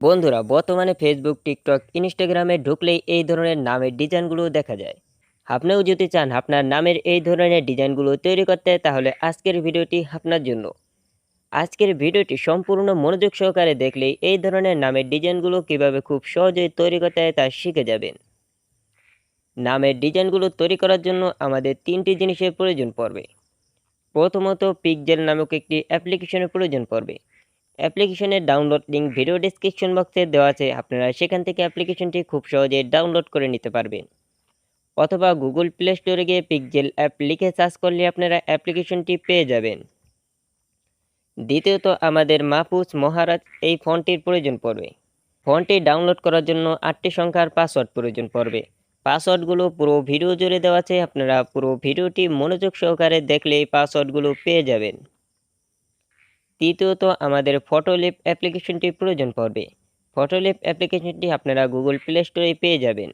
বন্ধুরা, বর্তমানে Facebook TikTok ইনস্টাগ্রামে ঢুকলেই এই ধরনের নামের ডিজাইনগুলো দেখা যায়। আপনিও যদি চান আপনার নামের এই ধরনের ডিজাইনগুলো তৈরি করতে, তাহলে আজকের ভিডিওটি আপনার জন্য। আজকের ভিডিওটি সম্পূর্ণ মনোযোগ সহকারে দেখলেই এই ধরনের নামের ডিজাইনগুলো কীভাবে খুব সহজেই তৈরি করতে হয় তা শিখে যাবেন। নামের ডিজাইনগুলো তৈরি করার জন্য আমাদের তিনটি জিনিসের প্রয়োজন পড়বে। প্রথমত পিকজেল নামক একটি অ্যাপ্লিকেশনের প্রয়োজন পড়বে। অ্যাপ্লিকেশনের ডাউনলোড লিঙ্ক ভিডিও ডিসক্রিপশন বক্সে দেওয়া আছে। আপনারা সেখান থেকে অ্যাপ্লিকেশনটি খুব সহজে ডাউনলোড করে নিতে পারবেন। অথবা গুগল প্লে স্টোরে গিয়ে পিকজেল অ্যাপ লিখে সার্চ করলে আপনারা অ্যাপ্লিকেশনটি পেয়ে যাবেন। দ্বিতীয়ত, আমাদের মাহফুজ মহারাজ এই ফোনটির প্রয়োজন পড়বে। ফোনটি ডাউনলোড করার জন্য আটটি সংখ্যার পাসওয়ার্ড প্রয়োজন পড়বে। পাসওয়ার্ডগুলো পুরো ভিডিও জুড়ে দেওয়া আছে। আপনারা পুরো ভিডিওটি মনোযোগ সহকারে দেখলে এই পাসওয়ার্ডগুলো পেয়ে যাবেন। তৃতীয়ত আমাদের ফটোলিপ অ্যাপ্লিকেশনটি প্রয়োজন পড়বে। ফটোলিপ অ্যাপ্লিকেশনটি আপনারা গুগল প্লে স্টোরে পেয়ে যাবেন।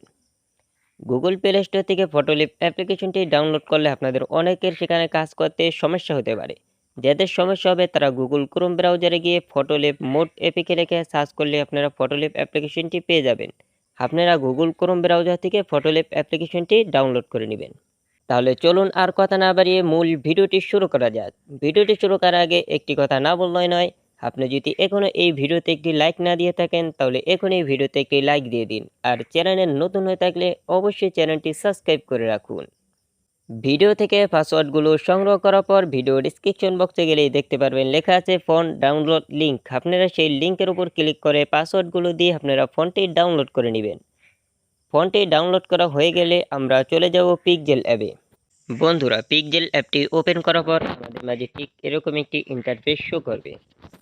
গুগল প্লে স্টোর থেকে ফটোলিপ অ্যাপ্লিকেশনটি ডাউনলোড করলে আপনাদের অনেকের সেখানে কাজ করতে সমস্যা হতে পারে। যাদের সমস্যা হবে, তারা গুগল ক্রোম ব্রাউজারে গিয়ে ফটোলিপ মোড এপিকে রেখে সার্চ করলে আপনারা ফটোলিপ অ্যাপ্লিকেশনটি পেয়ে যাবেন। আপনারা গুগল ক্রোম ব্রাউজার থেকে ফটোলিপ অ্যাপ্লিকেশনটি ডাউনলোড করে নেবেন। তাহলে চলুন আর কথা না বাড়িয়ে মূল ভিডিওটি শুরু করা যাক। ভিডিওটি শুরু করার আগে একটি কথা না বললেই নয়, আপনি যদি এখনও এই ভিডিওতে একটি লাইক না দিয়ে থাকেন, তাহলে এখন এই ভিডিওতে একটি লাইক দিয়ে দিন। আর চ্যানেলের নতুন হয়ে থাকলে অবশ্যই চ্যানেলটি সাবস্ক্রাইব করে রাখুন। ভিডিও থেকে পাসওয়ার্ডগুলো সংগ্রহ করার পর ভিডিও ডিসক্রিপশন বক্সে গেলেই দেখতে পারবেন লেখা আছে ফোন ডাউনলোড লিঙ্ক আপনারা সেই লিঙ্কের উপর ক্লিক করে পাসওয়ার্ডগুলো দিয়ে আপনারা ফোনটি ডাউনলোড করে নেবেন। ফোনটি ডাউনলোড করা হয়ে গেলে আমরা চলে যাব পিকজেল অ্যাপে বন্ধুরা পিকজেল অ্যাপটি ওপেন করার পর আমাদের মাঝে ঠিক এরকম একটি ইন্টারফেস শো করবে।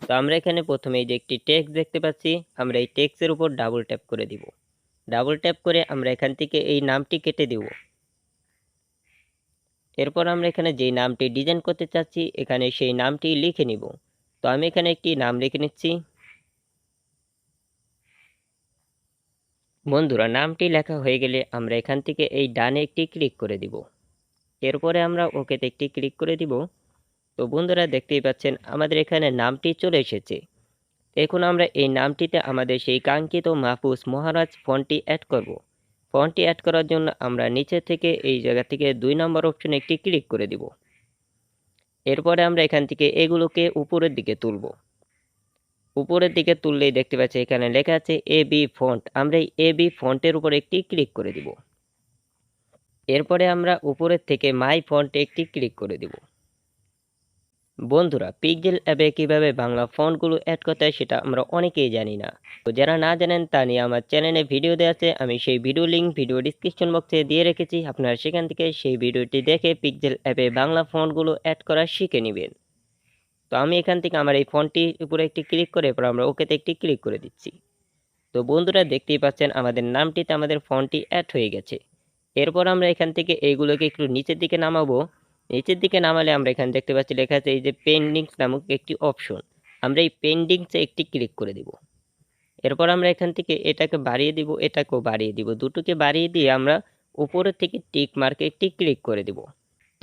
তো আমরা এখানে প্রথমে যে একটি টেক্সট দেখতে পাচ্ছি, আমরা এই টেক্সের উপর ডাবল ট্যাপ করে দিব। ডাবল ট্যাপ করে আমরা এখান থেকে এই নামটি কেটে দিব। এরপর আমরা এখানে যেই নামটি ডিজাইন করতে চাচ্ছি, এখানে সেই নামটি লিখে নিব। তো আমি এখানে একটি নাম লিখে নিচ্ছি বন্ধুরা, নামটি লেখা হয়ে গেলে আমরা এখান থেকে এই ডানে একটি ক্লিক করে দিব। এরপরে আমরা ওকেতে একটি ক্লিক করে দিব। তো বন্ধুরা, দেখতেই পাচ্ছেন, আমাদের এখানে নামটি চলে এসেছে। এখন আমরা এই নামটিতে আমাদের সেই কাঙ্ক্ষিত মাহফুজ মহারাজ ফন্টটি অ্যাড করব। ফন্টটি অ্যাড করার জন্য আমরা নিচে থেকে এই জায়গা থেকে দুই নম্বর অপশনে একটি ক্লিক করে দিব। এরপরে আমরা এখান থেকে এগুলোকে উপরের দিকে তুলব। উপরের দিকে তুললেই দেখতে পাচ্ছি এখানে লেখা আছে এ বি ফন্ট আমরা এই এ বি ফন্টের উপর একটি ক্লিক করে দিব। এরপরে আমরা উপরের থেকে মাই ফন্টে একটি ক্লিক করে দিব। বন্ধুরা পিকজেল অ্যাপে কীভাবে বাংলা ফন্টগুলো অ্যাড করতে হয় সেটা আমরা অনেকেই জানি না। তো যারা না জানেন, তা নিয়ে আমার চ্যানেলে ভিডিও দেওয়া আছে। আমি সেই ভিডিও লিঙ্ক ভিডিও ডিসক্রিপশন বক্সে দিয়ে রেখেছি। আপনারা সেখান থেকে সেই ভিডিওটি দেখে পিকজেল অ্যাপে বাংলা ফন্টগুলো অ্যাড করা শিখে নেবেন। তো আমি এখান থেকে আমার এই ফোনটির উপরে একটি ক্লিক করে এরপর আমরা ওকেতে একটি ক্লিক করে দিচ্ছি। তো বন্ধুরা দেখতেই পাচ্ছেন আমাদের নামটিতে আমাদের ফোনটি অ্যাড হয়ে গেছে। এরপর আমরা এখান থেকে এইগুলোকে একটু নিচের দিকে নামাবো। নিচের দিকে নামালে আমরা এখানে দেখতে পাচ্ছি লেখা আছে এই যে পেন্ডিংস নামক একটি অপশন আমরা এই পেন্ডিংসে একটি ক্লিক করে দিব। এরপর আমরা এখান থেকে এটাকে বাড়িয়ে দিব, এটাকেও বাড়িয়ে দিব। দুটোকে বাড়িয়ে দিয়ে আমরা উপরের থেকে টিক মার্কে একটি ক্লিক করে দিব।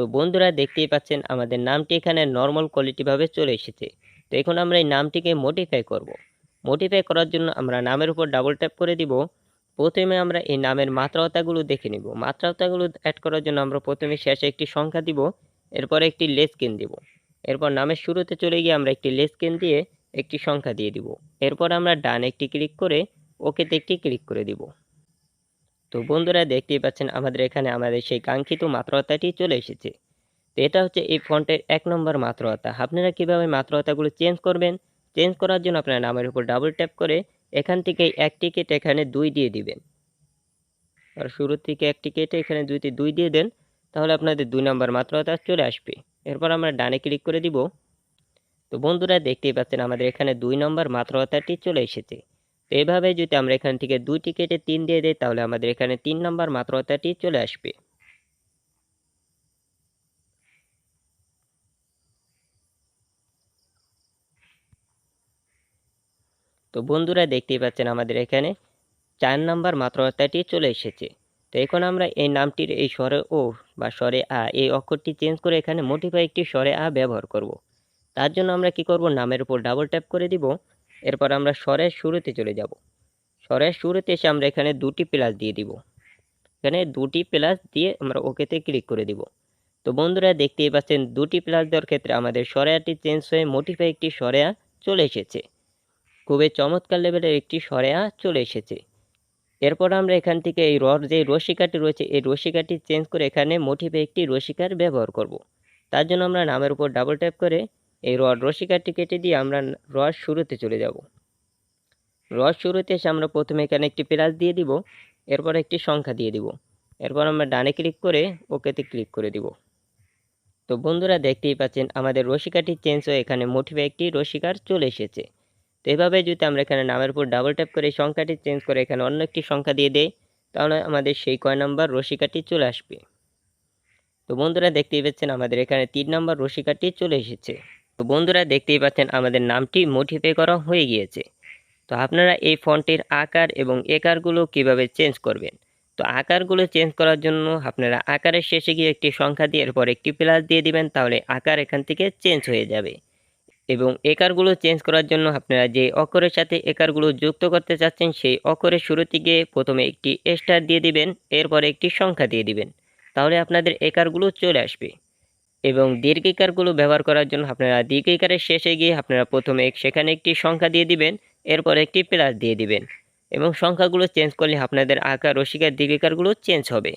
তো বন্ধুরা দেখতেই পাচ্ছেন আমাদের নামটি এখানে নর্মাল কোয়ালিটিভাবে চলে এসেছে। তো এখন আমরা এই নামটিকে মডিফাই করব। মডিফাই করার জন্য আমরা নামের উপর ডাবল ট্যাপ করে দিব। প্রথমে আমরা এই নামের মাত্রাওতাগুলো দেখে নিব। মাত্রাওতাগুলো অ্যাড করার জন্য আমরা প্রথমে শেষে একটি সংখ্যা দিব, এরপরে একটি লেস কেন দিব। এরপর নামের শুরুতে চলে গিয়ে আমরা একটি লেস কেন দিয়ে একটি সংখ্যা দিয়ে দিব। এরপর আমরা ডান একটি ক্লিক করে ওকেতে একটি ক্লিক করে দিব। তো বন্ধুরা দেখতেই পাচ্ছেন আমাদের এখানে আমাদের সেই কাঙ্ক্ষিত মাত্রাওতাটি চলে এসেছে। তো এটা হচ্ছে এই ফন্টের এক নম্বর মাত্রাওতা আপনারা কীভাবে মাত্রাওতাগুলো চেঞ্জ করবেন? চেঞ্জ করার জন্য আপনার নামের উপর ডাবল ট্যাপ করে এখান থেকে এক টিকিট এখানে দুই দিয়ে দিবেন। আর শুরু থেকে এক টিকিটে এখানে দুইতে দুই দিয়ে দেন, তাহলে আপনাদের দুই নম্বর মাত্রাটা চলে আসবে। এরপর আমরা ডানে ক্লিক করে দিব। তো বন্ধুরা দেখতেই পাচ্ছেন আমাদের এখানে দুই নম্বর মাত্রাটাটি চলে এসেছে। তো এভাবে যদি আমরা এখান থেকে দুই টিকিটে তিন দিয়ে দিই, তাহলে আমাদের এখানে তিন নম্বর মাত্রাটাটি চলে আসবে। তো বন্ধুরা দেখতেই পাচ্ছেন আমাদের এখানে চার নাম্বার মাত্রাটি চলে এসেছে। তো এখন আমরা এই নামটির এই স্বরে ও বা স্বরে আ, এই অক্ষরটি চেঞ্জ করে এখানে মোটিফাই একটি স্বরে আ ব্যবহার করব। তার জন্য আমরা কি করব? নামের উপর ডাবল ট্যাপ করে দিব। এরপর আমরা স্বরের শুরুতে চলে যাব। স্বরের শুরুতে এসে আমরা এখানে দুটি প্লাস দিয়ে দিব। এখানে দুটি প্লাস দিয়ে আমরা ওকেতে ক্লিক করে দিব। তো বন্ধুরা দেখতেই পাচ্ছেন, দুটি প্লাস দেওয়ার ক্ষেত্রে আমাদের সরেয়াটি চেঞ্জ হয়ে মোটিফাই একটি সরেয়া চলে এসেছে। খুবই চমৎকার লেভেলের একটি সরেয়া চলে এসেছে। এরপর আমরা এখান থেকে এই রড যে রশিকাটি রয়েছে, এই রশিকাটি চেঞ্জ করে এখানে মোটিভে একটি রশিকার ব্যবহার করব। তার জন্য আমরা নামের উপর ডাবল ট্যাপ করে এই রড রশিকাটি কেটে দিয়ে আমরা রস শুরুতে চলে যাব। রস শুরুতে এসে আমরা প্রথমে এখানে একটি প্লাস দিয়ে দিব, এরপর একটি সংখ্যা দিয়ে দিব। এরপর আমরা ডানে ক্লিক করে ওকেতে ক্লিক করে দিব। তো বন্ধুরা দেখতেই পাচ্ছেন, আমাদের রশিকাটি চেঞ্জ হয়ে এখানে মোটিভে একটি রশিকার চলে এসেছে। তো এভাবে যদি আমরা এখানে নামের উপর ডাবল ট্যাপ করে সংখ্যাটি চেঞ্জ করে এখানে অন্য একটি সংখ্যা দিয়ে দেই, তাহলে আমাদের সেই কয় নাম্বার রশিকাটি চলে আসবে। তো বন্ধুরা দেখতেই পাচ্ছেন, আমাদের এখানে তিন নাম্বার রশিকাটি চলে এসেছে। তো বন্ধুরা দেখতেই পাচ্ছেন আমাদের নামটি মোটিফাই করা হয়ে গিয়েছে। তো আপনারা এই ফন্টের আকার এবং একারগুলো কীভাবে চেঞ্জ করবেন? তো আকারগুলো চেঞ্জ করার জন্য আপনারা আকারের শেষে গিয়ে একটি সংখ্যা দিয়ে এরপর একটি প্লাস দিয়ে দিবেন, তাহলে আকার এখান থেকে চেঞ্জ হয়ে যাবে। এবং একারগুলো চেঞ্জ করার জন্য আপনারা যে অক্ষরের সাথে একারগুলো যুক্ত করতে চাচ্ছেন, সেই অক্ষরের শুরুতে গিয়ে প্রথমে একটি স্টার দিয়ে দিবেন, এরপর একটি সংখ্যা দিয়ে দিবেন। তাহলে আপনাদের একারগুলো চলে আসবে। এবং দীর্ঘিকারগুলো ব্যবহার করার জন্য আপনারা দীর্ঘিকারের শেষে গিয়ে আপনারা প্রথমে সেখানে একটি সংখ্যা দিয়ে দিবেন, এরপর একটি প্লাস দিয়ে দিবেন এবং সংখ্যাগুলো চেঞ্জ করলে আপনাদের আকার রসিকার দীর্ঘিকারগুলো চেঞ্জ হবে।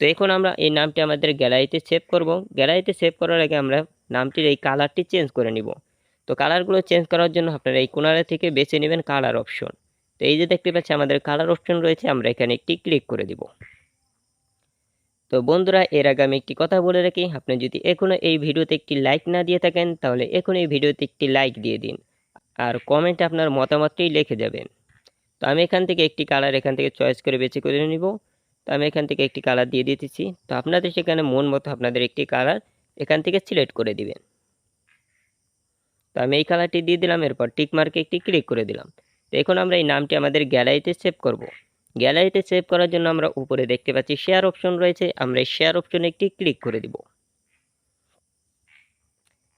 তো এখন আমরা এই নামটি আমাদের গ্যালারিতে সেভ করব। গ্যালারিতে সেভ করার আগে আমরা নামটির এই কালারটি চেঞ্জ করে নিব। তো কালারগুলো চেঞ্জ করার জন্য আপনারা এই কোনারে থেকে বেছে নেবেন কালার অপশন তো এই যে দেখতে পাচ্ছি আমাদের কালার অপশন রয়েছে, আমরা এখানে একটি ক্লিক করে দিব। তো বন্ধুরা, এর আগে আমি একটি কথা বলে রাখি, আপনি যদি এখনও এই ভিডিওতে একটি লাইক না দিয়ে থাকেন, তাহলে এখন এই ভিডিওতে একটি লাইক দিয়ে দিন। আর কমেন্টে আপনার মতামতটি লিখে যাবেন। তো আমি এখান থেকে একটি কালার এখান থেকে চয়েস করে বেছে করে নিব। তো আমি এখান থেকে একটি কালার দিয়ে দিতেছি। তো আপনাদের সেখানে মন মতো আপনাদের একটি কালার এখান থেকে সিলেক্ট করে দিবেন। তো আমি এই কালারটি দিয়ে দিলাম, এরপর টিক মার্কে একটি ক্লিক করে দিলাম। তো এখন আমরা এই নামটি আমাদের গ্যালারিতে সেভ করব। গ্যালারিতে সেভ করার জন্য আমরা উপরে দেখতে পাচ্ছি শেয়ার অপশন রয়েছে। আমরা এই শেয়ার অপশনে একটি ক্লিক করে দিব।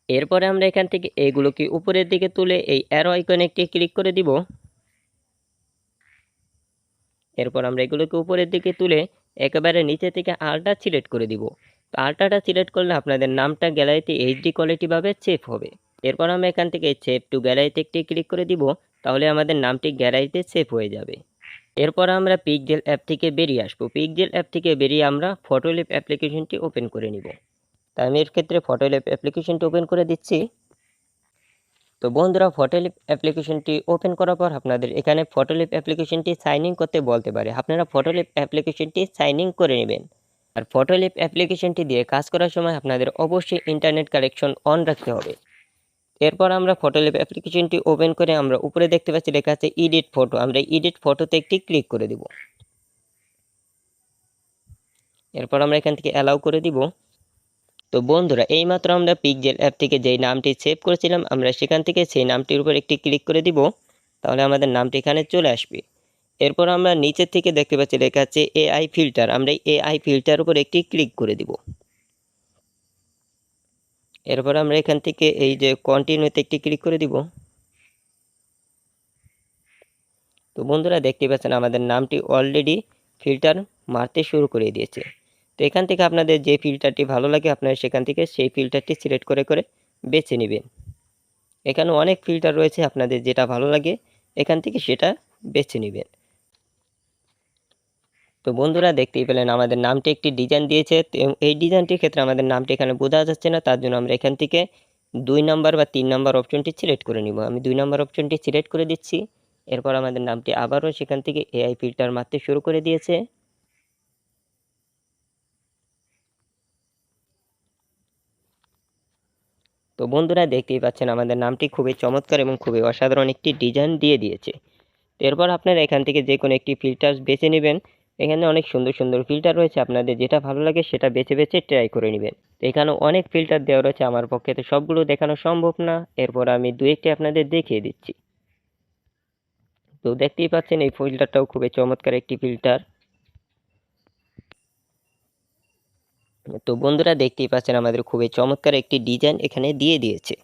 এরপরে আমরা এখান থেকে এইগুলোকে উপরের দিকে তুলে এই অ্যারো আইকনে একটি ক্লিক করে দিব। এরপর আমরা এগুলোকে উপরের দিকে তুলে একেবারে নিচে থেকে আলটা সিলেক্ট করে দিব। তো আলটাটা সিলেক্ট করলে আপনাদের নামটা গ্যালারিতে এইচডি কোয়ালিটিভাবে সেভ হবে। এরপর আমরা এখান থেকে সেভ টু গ্যালারিতে একটি ক্লিক করে দিব। তাহলে আমাদের নামটি গ্যালারিতে সেভ হয়ে যাবে। এরপর আমরা পিকজেল অ্যাপ থেকে বেরিয়ে আসব। পিকজেল অ্যাপ থেকে বেরিয়ে আমরা ফটোলিপ অ্যাপ্লিকেশনটি ওপেন করে নিব। তাই আমি এর ক্ষেত্রে ফটোলিপ অ্যাপ্লিকেশনটি ওপেন করে দিচ্ছি। তো বন্ধুরা ফটোলিপ অ্যাপ্লিকেশনটি ওপেন করার পর আপনাদের এখানে ফটোলিপ অ্যাপ্লিকেশনটি সাইন ইন করতে বলতে পারে। আপনারা ফটোলিপ অ্যাপ্লিকেশনটি সাইন ইন করে নেবেন। আর ফটোলিপ অ্যাপ্লিকেশনটি দিয়ে কাজ করার সময় আপনাদের অবশ্যই ইন্টারনেট কানেকশন অন রাখতে হবে। এরপর আমরা ফটোলিপ অ্যাপ্লিকেশনটি ওপেন করে আমরা উপরে দেখতে পাচ্ছি লেখা আছে ইডিট ফটো আমরা ইডিট ফটোতে একটি ক্লিক করে দিব। এরপর আমরা এখান থেকে অ্যালাউ করে দিব। তো বন্ধুরা, এইমাত্র আমরা পিকজেল অ্যাপ থেকে যেই নামটি সেভ করেছিলাম, আমরা সেখান থেকে সেই নামটির উপর একটি ক্লিক করে দিব। তাহলে আমাদের নামটি এখানে চলে আসবে। এরপর আমরা নিচের থেকে দেখতে পাচ্ছি লেখা আছে এআই ফিল্টার আমরা এআই ফিল্টার উপর একটি ক্লিক করে দিব। এরপর আমরা এখান থেকে এই যে কন্টিনিউতে একটি ক্লিক করে দিব। তো বন্ধুরা দেখতে পাচ্ছেন আমাদের নামটি অলরেডি ফিল্টার মারতে শুরু করে দিয়েছে। তো এখান থেকে আপনাদের যে ফিল্টারটি ভালো লাগে আপনারা সেখান থেকে সেই ফিল্টারটি সিলেক্ট করে করে বেছে নেবেন। এখানে অনেক ফিল্টার রয়েছে আপনাদের যেটা ভালো লাগে এখান থেকে সেটা বেছে নেবেন। তো বন্ধুরা দেখতেই পেলেন আমাদের নামটি একটি ডিজাইন দিয়েছে। এই ডিজাইনটির ক্ষেত্রে আমাদের নামটি এখানে বোঝা যাচ্ছে না, তার জন্য আমরা এখান থেকে দুই নাম্বার বা তিন নাম্বার অপশনটি সিলেক্ট করে নিব। আমি দুই নাম্বার অপশনটি সিলেক্ট করে দিচ্ছি। এরপর আমাদের নামটি আবারও সেখান থেকে এআই ফিল্টার মারতে শুরু করে দিয়েছে। তো বন্ধুরা দেখতেই পাচ্ছেন আমাদের নামটি খুবই চমৎকার এবং খুবই অসাধারণ একটি ডিজাইন দিয়ে দিয়েছে। এরপর আপনারা এখান থেকে যে কোনো একটি ফিল্টার বেছে নেবেন। এখানে অনেক সুন্দর সুন্দর ফিল্টার রয়েছে আপনাদের, যেটা ভালো লাগে সেটা বেছে বেছে ট্রাই করে নেবেন। তো এখানে অনেক ফিল্টার দেওয়া রয়েছে আমার পক্ষে, তো সবগুলো দেখানো সম্ভব না। এরপর আমি দু একটি আপনাদের দেখিয়ে দিচ্ছি। তো দেখতেই পাচ্ছেন এই ফিল্টারটাও খুবই চমৎকার একটি ফিল্টার তো বন্ধুরা দেখতেই পাচ্ছেন আমাদের খুবই চমৎকার একটি ডিজাইন এখানে দিয়ে দিয়েছে।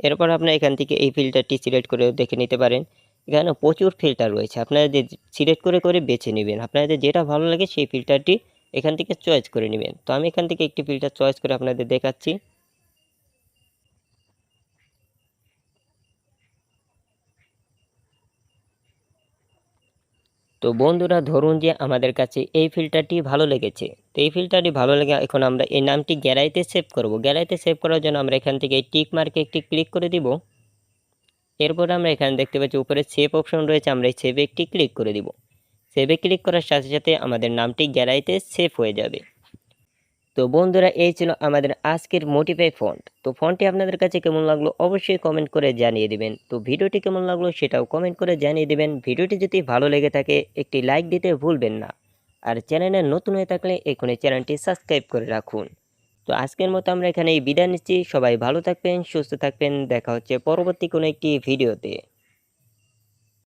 এরপর আপনারা এখান থেকে এই ফিল্টারটি সিলেক্ট করে দেখে নিতে পারেন। এখানে প্রচুর ফিল্টার রয়েছে। আপনারা যে সিলেক্ট করে করে বেছে নেবেন। আপনাদের যেটা ভালো লাগে সেই ফিল্টারটি এখান থেকে চয়েস করে নেবেন। তো আমি এখান থেকে একটি ফিল্টার চয়েস করে আপনাদের দেখাচ্ছি। তো বন্ধুরা, ধরুন যে আমাদের কাছে এই ফিল্টারটি ভালো লেগেছে। তো এই ফিল্টারটি ভালো লেগে, এখন আমরা এই নামটি গ্যালারিতে সেভ করব। গ্যালারিতে সেভ করার জন্য আমরা এখান থেকে এই টিক মার্কে একটি ক্লিক করে দিব। এরপর আমরা এখানে দেখতে পাচ্ছি উপরে সেভ অপশন রয়েছে, আমরা এই সেভে একটি ক্লিক করে দিব। সেভে ক্লিক করার সাথে সাথে আমাদের নামটি গ্যালারিতে সেভ হয়ে যাবে। তো বন্ধুরা, এই ছিল আমাদের আজকের মোটিফাই ফন্ট তো ফন্টটি আপনাদের কাছে কেমন লাগল অবশ্যই কমেন্ট করে জানিয়ে দিবেন। তো ভিডিওটি কেমন লাগল সেটাও কমেন্ট করে জানিয়ে দিবেন। ভিডিওটি যদি ভালো লেগে থাকে, একটি লাইক দিতে ভুলবেন না। আর চ্যানেলে নতুন হয়ে থাকলে এখনই চ্যানেলটি সাবস্ক্রাইব করে রাখুন। তো আজকের মতো আমরা এখানে বিদায় নিচ্ছি। সবাই ভালো থাকবেন, সুস্থ থাকবেন। দেখা হচ্ছে পরবর্তী কোনো একটি ভিডিওতে।